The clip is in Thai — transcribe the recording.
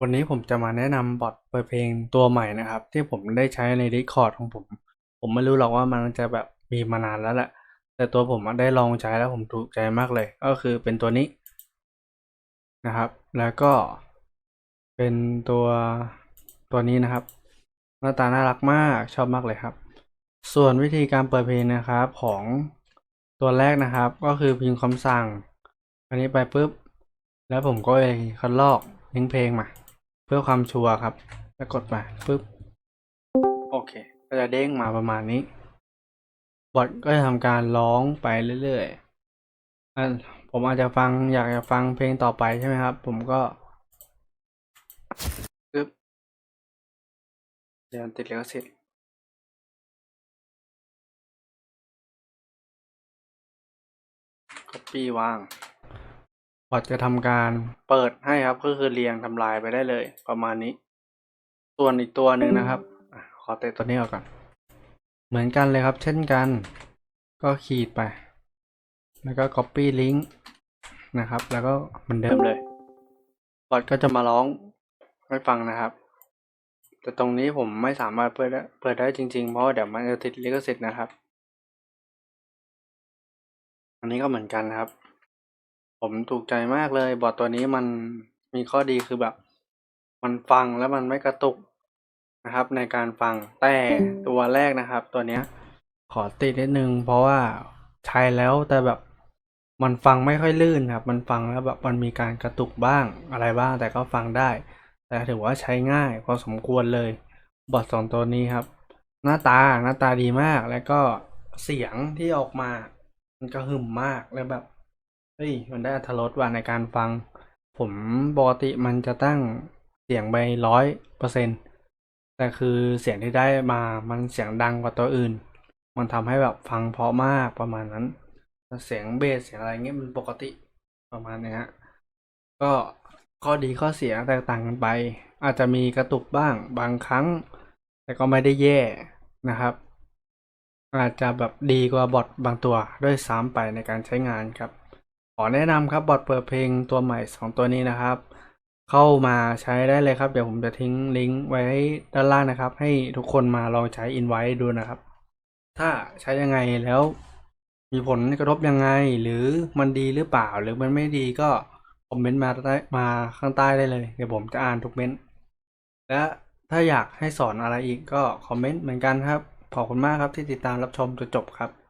วันนี้ผมจะมาแนะนำบอทเปิดเพลงตัวใหม่นะครับ ที่ผมได้ใช้ใน Discord ของผม ผมไม่รู้หรอกว่ามันจะแบบมีมานานแล้วแหละ แต่ตัวผมได้ลองใช้แล้วผมถูกใจมากเลย ก็คือเป็นตัวนี้นะครับ แล้วก็เป็นตัวตัวนี้นะครับ หน้าตาน่ารักมากชอบมากเลยครับ ส่วนวิธีการเปิดเพลงนะครับของตัวแรกนะครับ ก็คือพิมพ์คำสั่ง อันนี้ไปปุ๊บ แล้วผมก็ไปคัดลอกลิงเพลงมา เพื่อความชัวร์ครับแล้วกดไปปุ๊บโอเค ก็จะเด้งมาประมาณนี้ บอทก็จะทำการร้องไปเรื่อยๆอผมอาจจะฟังอยากจะฟังเพลงต่อไปใช่ไหมครับ ผมก็ปึ๊บเดี๋ยวติดแล้วสิทธิ์ copy วาง อทจะทำการเปิดให้ครับ ก็คือเรียงทำลายไปได้เลย ประมาณนี้ ส่วนอีกตัวหนึ่งนะครับอะขอเตะตัวนี้ออกก่อน เหมือนกันเลยครับ เช่นกัน ก็ขีดไป แล้วก็ copy link นะครับ แล้วก็เหมือนเดิมเลยบอทก็จะมาร้องให้ฟังนะครับ แต่ตรงนี้ผมไม่สามารถเปิดได้เปิดได้จริงๆ เพราะว่าเดี๋ยวมันจะติดลิขสิทธิ์นะครับ อันนี้ก็เหมือนกันนะครับ ผมถูกใจมากเลย บอทตัวนี้มันมีข้อดีคือแบบ มันฟังแล้วมันไม่กระตุกนะครับ ในการฟังแต่ตัวแรกนะครับ ตัวเนี้ย ขอติดนิดนึง เพราะว่าใช้แล้วแต่แบบมันฟังไม่ค่อยลื่นครับ มันฟังแล้วแบบมันมีการกระตุกบ้างอะไรบ้าง แต่ก็ฟังได้ แต่ถือว่าใช้ง่ายพอสมควรเลย บอทสองตัวนี้ครับ หน้าตาหน้าตาดีมากแล้วก็เสียงที่ออกมา มันก็หึมมากแล้วแบบ เฮ้ยมันได้อรรถรสว่ะในการฟัง ผมปกติมันจะตั้งเสียงไปร้อยเปอร์เซ็นแต่คือเสียงที่ได้มามันเสียงดังกว่าตัวอื่น มันทำให้แบบฟังเพราะมากประมาณนั้น เสียงเบสเสียงอะไรเงี้ยมันปกติประมาณนี้ฮะก็ข้อดีข้อเสียแตกต่างกันไป อาจจะมีกระตุกบ้างบางครั้ง แต่ก็ไม่ได้แย่นะครับ อาจจะแบบดีกว่าบอทบางตัวด้วยซ้ำไปในการใช้งานครับ ขอแนะนำครับบอทเปิดเพลงตัวใหม่สองตัวนี้นะครับ เข้ามาใช้ได้เลยครับ เดี๋ยวผมจะทิ้งลิงก์ไว้ด้านล่างนะครับ ให้ทุกคนมาลองใช้อินไว้ดูนะครับ ถ้าใช้ยังไงแล้ว มีผลกระทบยังไง หรือมันดีหรือเปล่า หรือมันไม่ดีก็คอมเมนต์มาได้มาข้างใต้ได้เลย เดี๋ยวผมจะอ่านทุกเม้นต์และถ้าอยากให้สอนอะไรอีกก็คอมเมนต์เหมือนกันครับขอบคุณมากครับที่ติดตามรับชมจนจบครับ